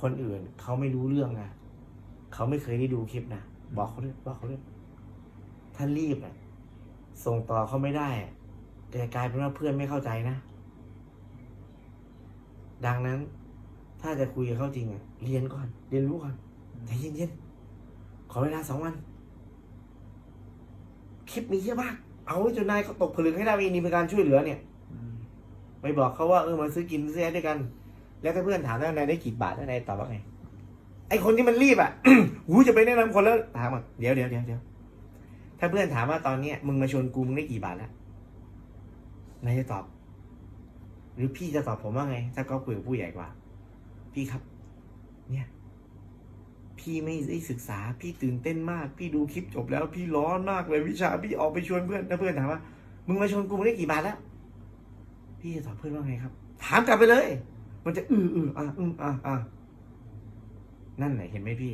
คนอื่นเขาไม่รู้เรื่องนะเขาไม่เคยได้ดูคลิปนะบอกเขาด้วยบอกเขาด้วยถ้ารีบอะ ส่งต่อเขาไม่ได้อะแต่กลายเป็นว่าเพื่อนไม่เข้าใจนะ ดังนั้น ถ้าจะคุยกับเขาจริงอะ เรียนก่อน เรียนรู้ก่อนใจเย็นๆขอเวลาสองวัน คลิปมีเยอะมาก เอาไว้จนนายเขาตกผลึกให้ได้ว่านี่เป็นการช่วยเหลือเนี่ยอืมไปบอกเขาว่าเออมาซื้อกินซื้อแอดด้วยกัน แล้วถ้าเพื่อนถามว่านายได้กี่บาทแล้วนายตอบว่าไง ไอคนที่มันรีบอะ หูจะไปแนะนำคนแล้วถามอะเดี๋ยวเดี๋ยวเดี๋ยวเดี๋ยวถ้าเพื่อนถามว่าตอนเนี้ยมึงมาชวนกูมึงได้กี่บาทแล้วนายจะตอบ หรือพี่จะตอบผมว่าไง ถ้าก็คุยกับผู้ใหญ่กว่า พี่ครับ เนี่ย พี่ไม่ได้ศึกษา พี่ตื่นเต้นมาก พี่ดูคลิปจบแล้ว พี่ร้อนมากเลยวิชา พี่ออกไปชวนเพื่อนถ้าเพื่อนถามว่ามึงมาชวนกูมึงได้กี่บาทแล้ว พี่จะตอบเพื่อนว่าไงครับ ถามกลับไปเลย มันจะอืออืออะอืออะอะนั่นไหนะเห็นไหมพี่